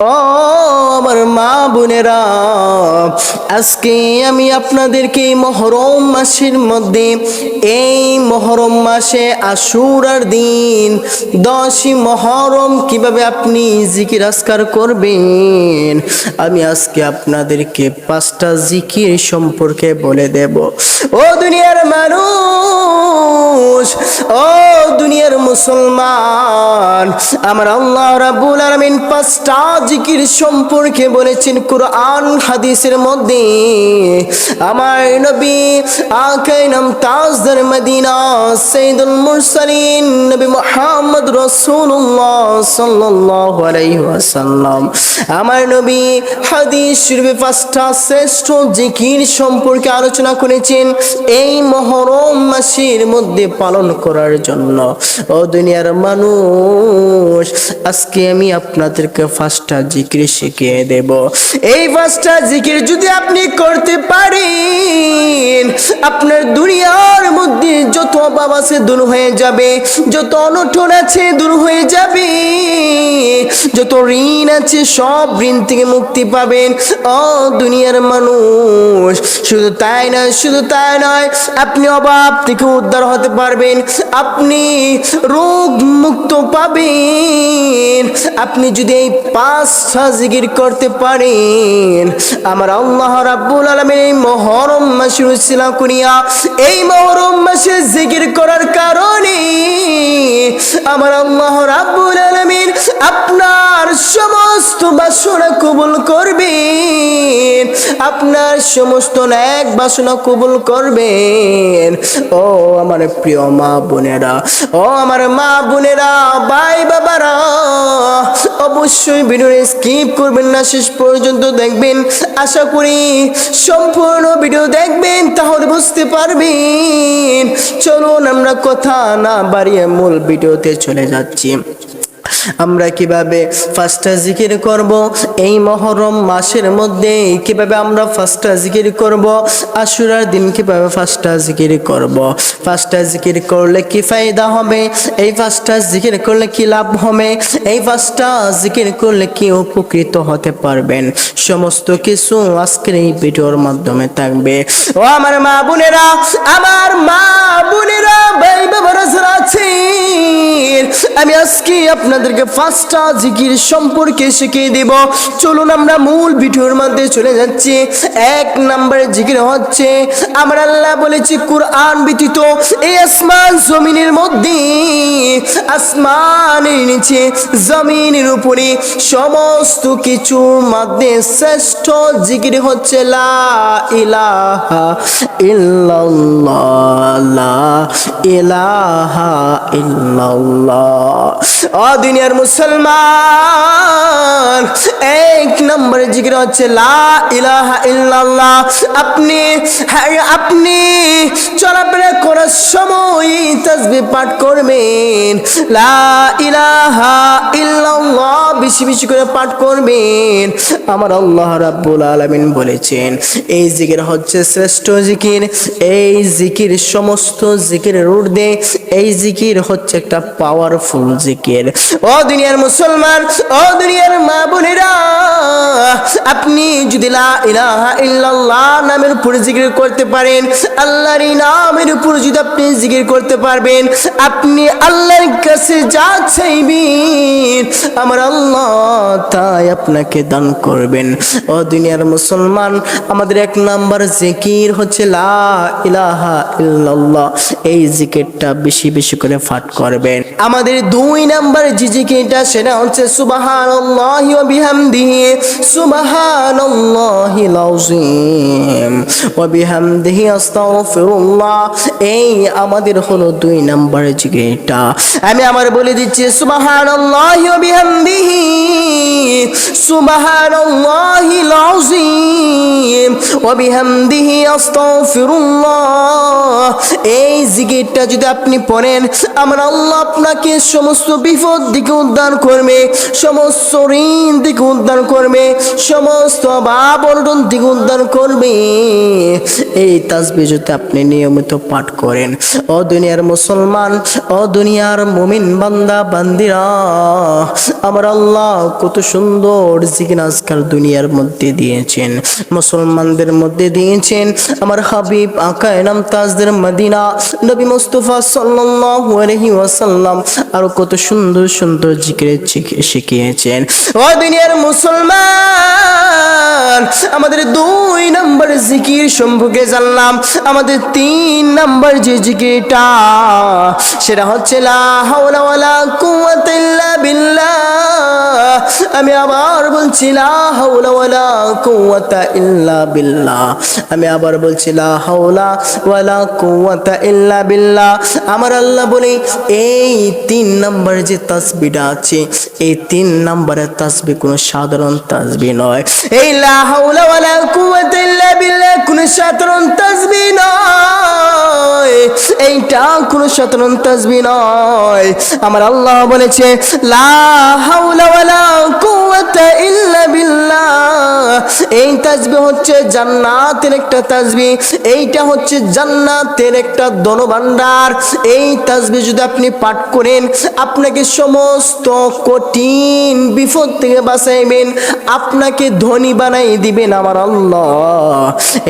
ও আমার মা বোনেরা, আজকে আমি আপনাদেরকে এই মহরম মাসের মধ্যে, এই মহরম মাসে আশুরার দিন, দশই মহরম কীভাবে আপনি জিকির আসকার করবেন, আমি আজকে আপনাদেরকে পাঁচটা জিকির সম্পর্কে বলে দেব। ও দুনিয়ার মানুষ, ও দুনিয়ার মুসলমান, আমার আল্লাহ রাব্বুল আলামিন পাঁচটা জিকির সম্পর্কে বলেছেন কোরআন, হাদিসের মধ্যে, আমার নবী আকাই নাম তাজদার মদিনা সাইদুল মুরসালিন, নবী মুহাম্মদ রাসূলুল্লাহ সাল্লাল্লাহু আলাইহি ওয়াসাল্লাম। আমার নবী হাদিস শরীফে পাঁচটা শ্রেষ্ঠ জিকির সম্পর্কে আলোচনা করেছেন এই মহরম মাসের মধ্যে পালন করার জন্য। ও দুনিয়ার মানুষ, আজকে আমি আপনাদেরকে পাঁচটা জিকির শিখিয়ে দেব। এই পাঁচটা জিকির যদি আপনি করতে পারেন, আপনার দুনিয়ার মধ্যে যত অভাব আছে দূর হয়ে যাবে, যত অনটন আছে দূর হয়ে যাবে, যত ঋণ আছে সব ঋণ থেকে মুক্তি পাবেন। ও দুনিয়ার মানুষ, শুধু তাই নয়, শুধু তাই নয়, আপনি অভাব থেকে উদ্ধার হতে পারবেন, আপনি রোগ মুক্ত পাবেন। আপনি যদি এই জিকির করতে পারেন। আমার আল্লাহ রাব্বুল আলামিন এই মহরম মাসে উসিলা করিয়া এই মহরম মাসে জিকির করার কারণে আমার আল্লাহ রাব্বুল আলামিন আপনার সমস্ত বাসনা কবুল করবেন। আপনার সমস্ত ন্যাক বাসনা কবুল করবেন। ও আমার প্রিয় মা বোনেরা, ও আমার মা বোনেরা, ভাই বাবারা অবশ্যই ভিডিওটি স্কিপ করবেন না, শেষ পর্যন্ত দেখবেন। আশা করি সম্পূর্ণ ভিডিও দেখবেন, তাহলে বুঝতে পারবেন। চলুন আমরা কথা না বাড়িয়ে মূল ভিডিওতে চলে যাচ্ছি। আমরা কীভাবে ফার্স্টটা জিকির করব? এই মহরম মাসের মধ্যে কীভাবে আমরা ফার্স্টটা জিকির করব? আশুরার দিন কীভাবে ফার্স্টটা জিকির করব? ফার্স্টটা জিকির করলে কি ফায়দা হবে? এই ফার্স্টটা জিকির করলে কি লাভ হবে? এই ফার্স্টটা জিকির করলে কি উপকৃত হতে পারবেন? সমস্ত কিছু আজকের এই ভিডিওর মাধ্যমে থাকবে। ও আমার মা বোনেরা, আমার মা বোনেরা ভাই বাবারা আছেন, আমি আজকে আপনাদেরকে পাঁচটা জিকির সম্পর্কে শিখিয়ে দেব। চলুন আমরা মূল ভিডিওর মধ্যে চলে যাচ্ছি। এক নম্বরে জিকির হচ্ছে, আমার আল্লাহ বলেছি, কোরআন ব্যতীত এই আসমান জমিনের মধ্যে, আসমানের নিচে, জমিনের উপরে সমস্ত কিছুর মধ্যে শ্রেষ্ঠ জিকির হচ্ছে, লা ইলাহা ইল্লাল্লাহ, লা ইলাহা ইল্লাল্লাহ। দুনিয়ার মুসলমান। এক নম্বরে জিকির হচ্ছে আপনি হ্যাঁ আপনি চলাফেরা করার সময় তাসবিহ পাঠ করবেন। বেশি বেশি করে পাঠ করবেন। আমার আল্লাহ রাব্বুল আলামিন বলেছেন, এই জিকির হচ্ছে শ্রেষ্ঠ জিকির। এই জিকির সমস্ত জিকিরের ঊর্ধ্বে, এই জিকির হচ্ছে একটা পাওয়ারফুল জিকির। ও দুনিয়ার মুসলমান, ও দুনিয়ার মা বোনেরা, আপনি যদি নামের উপর জিকির করতে পারেন, আল্লাহর নামের উপর যদি আপনি জিকির করতে পারবেন, আপনি আল্লাহর কাছে যা চাইবেন, আমার আল্লাহ তাই আপনাকে দান করবেন। ও দুনিয়ার মুসলমান, আমাদের এক নাম্বার জিকির হচ্ছে লা ইলাহা ইল্লাল্লাহ, এই জিকিরটা বেশি বেশি করে ফাট করবেন। আমাদের দুই নাম্বার যে জিকিরটা সেটা হচ্ছে সুবহানাল্লাহি ওয়া বিহামদিহি সুবহানাল্লাহিল আযীম ওয়া বিহামদিহি আস্তাগফিরুল্লাহ। এই আমাদের হলো দুই নাম্বার জিকিরটা। আমি আমার বলে দিচ্ছি, সুবহানাল্লাহি ওয়া বিহামদিহি সুবহানাল্লাহিল আযীম ওবিহামদিহি আস্তাগফিরুল্লাহ। এই জিকিরটা যদি আপনি পড়েন, আমার আল্লাহ আপনাকে সমস্ত বিপদ দিকে উদ্ধার করবে, সমস্ত ঋণ দিকে উদ্ধার করবে, সমস্ত অভাব দিকে উদ্ধার করবে। এই তাসবি যদি আপনি নিয়মিত পাঠ করেন, ও দুনিয়ার মুসলমান, ও দুনিয়ার মুমিন বান্দা, বান্দিরা, আমার আল্লাহ কত সুন্দর জিকির আজকাল দুনিয়ার মধ্যে দিয়েছেন। মুসলমানদের মধ্যে দিয়েছেন। আমার হাবিব আকা এনাম তাজদের মদিনা। নবী মুস্তফা সাল্লাল্লাহু আলাইহি ওয়াসাল্লাম আর কত সুন্দর সুন্দর জিকির শিখিয়েছেন। ও দুনিয়ার মুসলমান, আমাদের দুই নম্বর জিকির সম্পর্কে জানলাম। আমাদের তিন নম্বর যে জিকিরটা, সেটা হচ্ছে লা হাওলা ওয়ালা কুওয়াতা ইল্লা বিল্লাহ। আমি আবার বলছি, লা হাওলা ইল্লা আমি আবার বলছি ইল্লা আমার আল্লাহ বলে, এই তিন নম্বর যে তাসবিটা আছে, এই তিন নম্বরের তাসবি কোনো সাধারণ তাসবি নয়। এই লা হাওলা ওয়ালা সাধারণ তাসবি নয়। এইটা কোনো সাধারণ তাসবি নয়। আমার আল্লাহ বলেছে এই তাজবি হচ্ছে জান্নাতের একটা তাসবি এইটা হচ্ছে জান্নাতের একটা ধনভাণ্ডার এই তাসবি যদি আপনি পাঠ করেন, আপনাকে সমস্ত কঠিন বিপদ থেকে বাঁচাইবেন, আপনাকে ধনী বানাই দিবেন আমার আল্লাহ।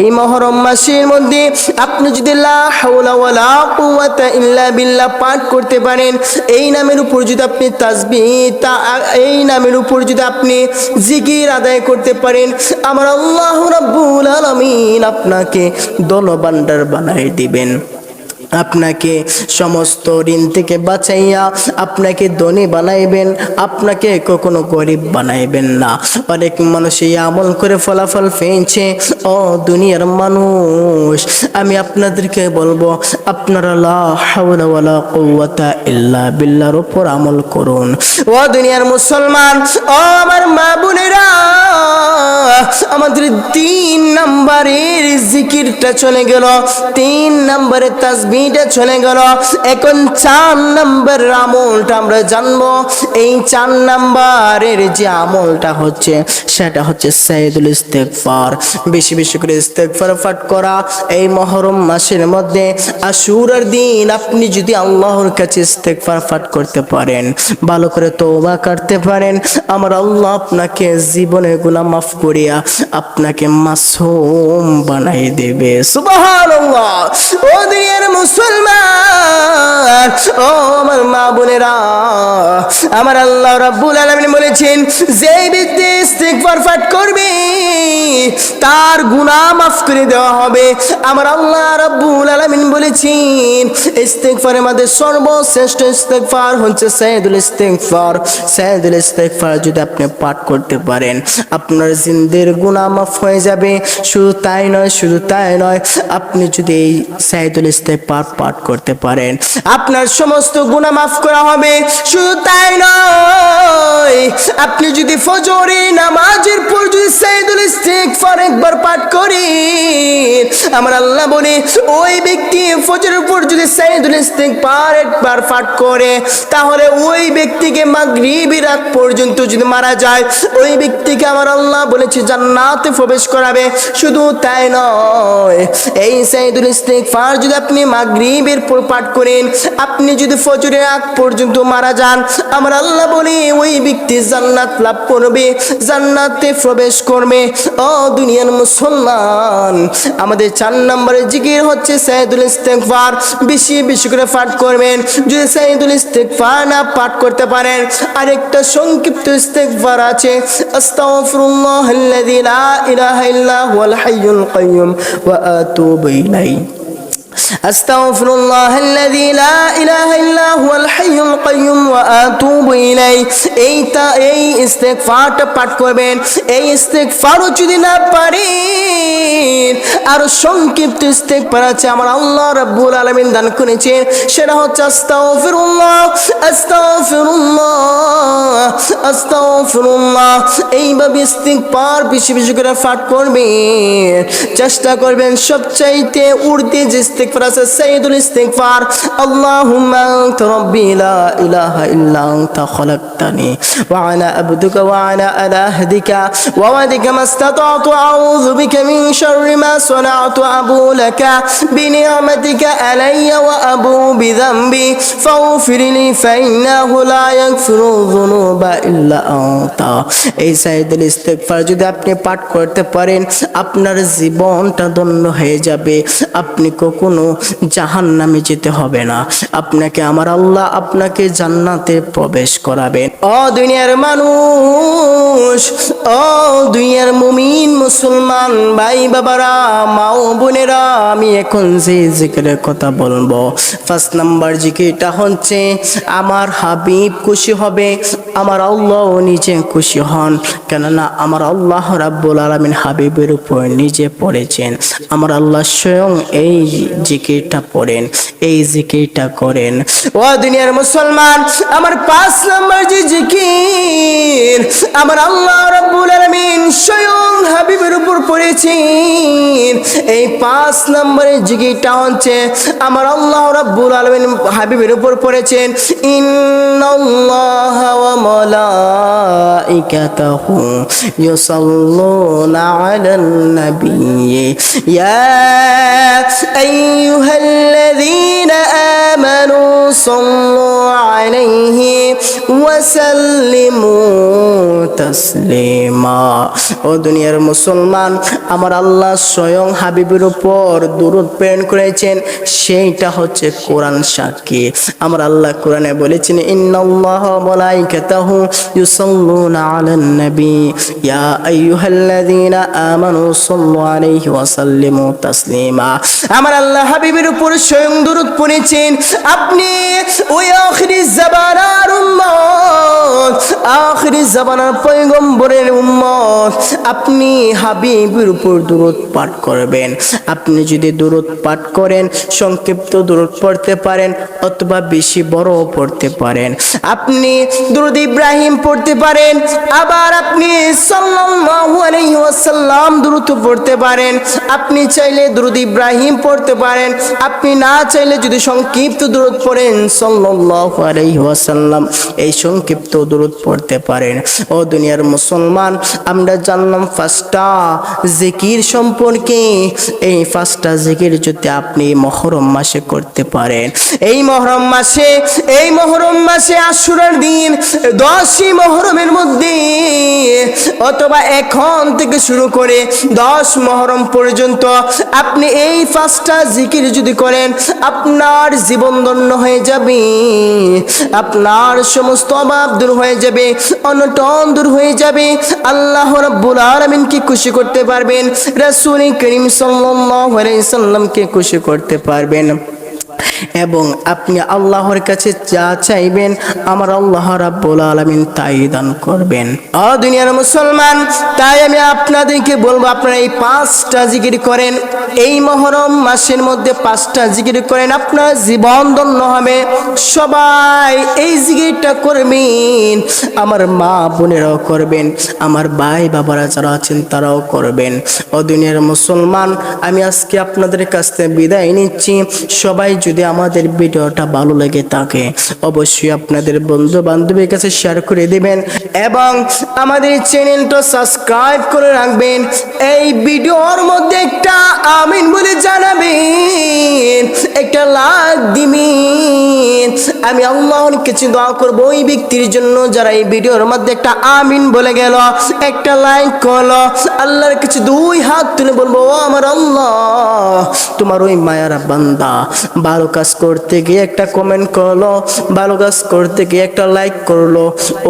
এই মহরম মাসের মধ্যে আপনি যদি লা হাওলা ওয়ালা ইল্লা পাঠ করতে পারেন। এই নামের উপর যদি আপনি তাজবি তা, এই নামের উপর যদি আপনি জিকির আদায় করতে পারেন, আমার আল্লাহ রাব্বুল আলামিন আপনাকে দলবান্ডার বানাই দিবেন। আপনাকে সমস্ত ঋণ থেকে বাঁচাইয়া আপনাকে ধনী বানাইবেন, আপনাকে কখনো গরিব বানাইবেন না। অনেক মানুষ এই আমল করে ফলাফল পেয়েছে। ও দুনিয়ার মানুষ, আমি আপনাদেরকে বলব, আপনারা বিল্লাহর উপর আমল করুন। ও দুনিয়ার মুসলমান, ও আমার মা বোনেরা, আমাদের তিন নাম্বারের জিকিরটা চলে গেল। তিন নাম্বারের তাসবিটা চলে গেল। এখন চার নাম্বার আমলটা আমরা জানব। এই চার নাম্বারের যে আমলটা হচ্ছে, সেটা হচ্ছে সাইদুল ইস্তেগফার। বেশি বেশি করে ইস্তেগফার পাঠ করা। এই মহরম মাসের মধ্যে আশুরার দিন আপনি যদি আল্লাহর কাছে ইস্তেগফার পাঠ করতে পারেন, ভালো করে তওবা করতে পারেন, আমার আল্লাহ আপনাকে জীবনে গুনাহ মাফ করিয়া আপনাকে মাসুম বানাই দেবে। সুবহানাল্লাহ। ও দুনিয়ার মুসলমান। ও আমার মা বোনেরা, আমার আল্লাহ রাব্বুল আলামিন বলেছেন যে ব্যক্তি ইস্তিগফার পাঠ করবে, তার গুনাহ মাফ করে দেওয়া হবে। আমার আল্লাহ রাব্বুল আলামিন বলেছেন ইস্তিগফারের মধ্যে সর্বশ্রেষ্ঠ ইস্তিগফার হচ্ছে সাইয়্যিদুল ইস্তিগফার। সাইয়্যিদুল ইস্তিগফার যদি আপনি পাঠ করতে পারেন, আপনার জিন্দের গুনাহ মাফ হয়ে যাবে। শুধু তাই নয়, শুধু তাই নয়, আপনি যদি এই সাইয়্যিদুল ইস্তিগফার পাঠ করতে পারেন। আপনার সমস্ত গুনাহ মাফ করা হবে, শুধু তাই নয়, আপনি যদি ফজরে নামাজের পর যদি সাইয়্যিদুল ইস্তিগফার একবার পাঠ করেন, আমার আল্লাহ বলে, ওই ব্যক্তি ফজরের উপর যদি সাইয়্যিদুল ইস্তিগফার একবার পাঠ করে, তাহলে ওই ব্যক্তিকে মাগরিবের আগ পর্যন্ত যদি মারা যায়, ওই ব্যক্তিকে আমার আল্লাহ বলেছে জান্নাতে প্রবেশ করাবে, শুধু তাই নয়, এই সাইয়্যিদুল ইস্তিগফার যদি আপনি মাগরিবের পর পাঠ করেন। আপনি যদি ফজরের আগ পর্যন্ত মারা যান, আমার আল্লাহ বলে ওই ব্যক্তি জান্নাত লাভ করবে, জান্নাতে প্রবেশ করবে। ও দুনিয়ার মুসলমান, আমাদের চার নম্বরের জিকির হচ্ছে সাইদুল ইস্তেগফার। বেশি বেশি করে পাঠ করবেন। যদি সাইদুল ইস্তেগফার না পাঠ করতে পারেন, আরেকটা সংক্ষিপ্ত ইস্তেগফার আছে। আস্তাগফিরুল্লাহ আল্লাযী লা ইলাহা ইল্লা হুয়াল হাইয়ুল কাইয়্যুম ওয়া আতুবু ইলাইহি। আস্তাগফিরুল্লাহ আল্লাযী লা ইলাহা ইল্লা হুয়াল হাইয়ুল কাইয়্যুম ওয়া আতুবু ইলাইহি। এই তা, এই ইস্তেগফারটা পাঠ করবেন। এই ইস্তেগফারও যদি না পারেন, আর সংক্ষিপ্ত ইস্তেগফার আছে আমার আল্লাহ রাব্বুল আলামিন দান করেছেন। সেটা হচ্ছে আস্তাগফিরুল্লাহ আস্তাগফিরুল্লাহ আস্তাগফিরুল্লাহ। এইভাবে ইস্তেগফার বেশি বেশি করে পাঠ করবেন। চেষ্টা করবেন সবচাইতে উর্দে যে ইস্তেগফার আছে, সাইয়্যিদুল ইস্তেগফার। আল্লাহুম্মা আনতা রাব্বি, লা ইলাহা ইল্লা আনতা খলাকতানি। ওয়া আনা আবদুকা ওয়া আনা আলা আহদিকা। ওয়া ওয়াদিকা মাস্তাতাতু, আউযু বিকা মিন শাররি মা সানাতু আবু লাকা বিনি'মাতিকা আলাইয়া ওয়া আবু বিযামবি। ফাগফির ফাইন্নাহু লা ইয়াগফিরু যুনুবা ইল্লা আনতা। এই সাইয়্যিদুল ইস্তেগফার যদি আপনি পাঠ করতে পারেন, আপনার জীবনটা ধন্য হয়ে যাবে। আপনি কখন জাহান নামে যেতে হবে না। আপনাকে আমার আল্লাহ আপনাকে জান্নাতে প্রবেশ করাবেন ও দুনিয়ার মানুষ ও দুনিয়ার মুমিন মুসলমান ভাই বাবারা, মা ও বোনেরা, আমি এখন যে জিকিরের কথা বলব। ফার্স্ট নাম্বার জিকিরটা হচ্ছে, আমার হাবিব খুশি হবে আমার আল্লাহ নিজে খুশি হন, কেননা আমার আল্লাহ রাব্বুল আলমিন হাবিবের উপর নিজে পড়েছেন। আমার আল্লাহ স্বয়ং এই জিকিরটা পড়েন, এই জিকিরটা করেন। ও দুনিয়ার মুসলমান, আমার পাঁচ নাম্বার যে জিকির, আমার আল্লাহ রাব্বুল আলমিন স্বয়ং হাবিবের উপর পড়েছেন। এই পাঁচ নম্বরের জিকিরটা হচ্ছে, আমার আল্লাহ রাব্বুল আলামিন হাবিবের উপর পড়েছেন, ইন্নাল্লাহা ওয়া মালাইকাতাহু ইউসাল্লুনা আলান নাবিয়্যি ইয়া আইয়ুহাল্লাযীনা আমানু সাল্লু আলাইহি ওয়া সাল্লিমু তাসলিমা ও দুনিয়ার মুসলমান, আমার আল্লাহ স্বয়ং হাবিবের উপর দূরত প্রেরণ করেছেন, সেইটা হচ্ছে কোরআন সাক্ষী। আমার আল্লাহ কোরআনে বলেছেন, ইন্নাল্লাহ মালাইকাতাহু ইউসাল্লুনা আলান নবী ইয়া আইয়ুহাল্লাযীনা আমানু সাল্লু আলাইহি ওয়া সাল্লিমু তাসলিমা আমার আল্লাহ হাবিবের উপর স্বয়ং দূরত পড়েছেন, আপনি ওই আখিরি জামানার উম্মত, আখিরি জামানার পয়গম্বরের উম্মত, আপনি হাবিবের উপর দূরত পাঠ করবেন। আপনি যদি দূরত পাঠ করেন, সংক্ষিপ্ত দূরত পড়তে পারেন, অথবা বেশি বড় পড়তে পারেন। আপনি দুরুদ ইব্রাহিম পড়তে পারেন, আবার আপনি ওয়াসাল্লাম দ্রুত পড়তে পারেন। আপনি চাইলে দুরুদ ইব্রাহিম পড়তে পারেন, আপনি না চাইলে যদি সংক্ষিপ্ত দূরত পড়েন ওয়াসাল্লাম এই সংক্ষিপ্ত দূরত পড়তে পারেন। ও দুনিয়ার মুসলমান, আমরা জানলাম ফার্স্টটা জিকির সম্পর্কে। এই ফার্স্টটা জিকির যদি আপনি মহরম মাসে করতে পারেন, এই মহরম মাসে, এই মহরম মাসে আশুরার দিন দশই মহরমের মধ্যে, অথবা এখন থেকে শুরু করে দশ মহরম পর্যন্ত আপনি এই পাঁচটা জিকির যদি করেন, আপনার জীবন ধন্য হয়ে যাবে, আপনার সমস্ত অভাব দূর হয়ে যাবে, অনটন দূর হয়ে যাবে। আল্লাহ রাব্বুল আলামিনকে খুশি করতে পারবেন, রাসূল করিম সাল্লামকে খুশি করতে পারবেন। এবং আপনি আল্লাহর কাছে যা চাইবেন, আমার আল্লাহ রাব্বুল আলামিন তাই দান করবেন। ও দুনিয়ার মুসলমান, তাই আমি আপনাদেরকে বলব, আপনারা এই পাঁচটা জিকির করেন। এই মহরম মাসের মধ্যে পাঁচটা জিকির করেন, আপনার জীবন ধন্য হবে। সবাই এই জিকিরটা করবেন, আমার মা বোনেরাও করবেন, আমার ভাই বাবারা যারা আছেন তারাও করবেন। ও দুনিয়ার মুসলমান, আমি আজকে আপনাদের কাছ থেকে বিদায় নিচ্ছি। সবাই যদি আমাদের ভিডিওটা ভালো লেগে থাকে, অবশ্যই আপনাদের বন্ধু বান্ধবীর কাছে শেয়ার করে দেবেন এবং আমাদের চ্যানেলটা সাবস্ক্রাইব করে রাখবেন। এই ভিডিওর মধ্যে একটা আমিন বলে জানাবেন, একটা লাইক দিবেন। আমি আল্লাহর কিছু দোয়া করব ওই ব্যক্তির জন্য যারা এই ভিডিওর মধ্যে একটা আমিন বলে গেল, একটা লাইক করল, আল্লাহর কিছু দুই হাত তুলে বলব, ও আমার আল্লাহ, তোমার ওই মায়ারা বান্দা। ভালো কাজ করতে গিয়ে একটা কমেন্ট করল, ভালো কাজ করতে গিয়ে একটা লাইক করল,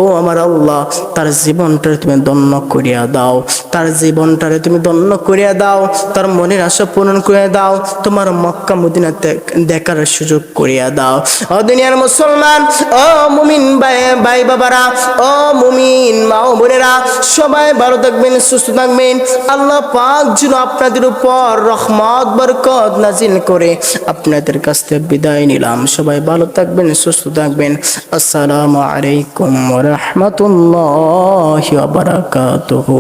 ও আমার আল্লাহ, তার জীবনটারে তুমি দন্য করিয়া দাও, তার জীবনটারে তুমি দন্য করিয়া দাও, তার মনের আশা পূরণ করিয়া দাও, তোমার মক্কা মদিনা দেখার সুযোগ করিয়া দাও। ও দুনিয়ার মুসলমান, ও মুমিন ভাই ভাই বাবারা, ও মুমিন মা ও বোনেরা, সবাই ভালো থাকবেন, সুস্থ থাকবেন। আল্লাহ পাক যেন আপনাদের উপর রহমত, বরকত নাজিল করে আপনাদের কাছ থেকে বিদায় নিলাম। সবাই ভালো থাকবেন, সুস্থ থাকবেন। আসসালামু আলাইকুম ওয়া রাহমাতুল্লাহি ওয়া বারাকাতুহু।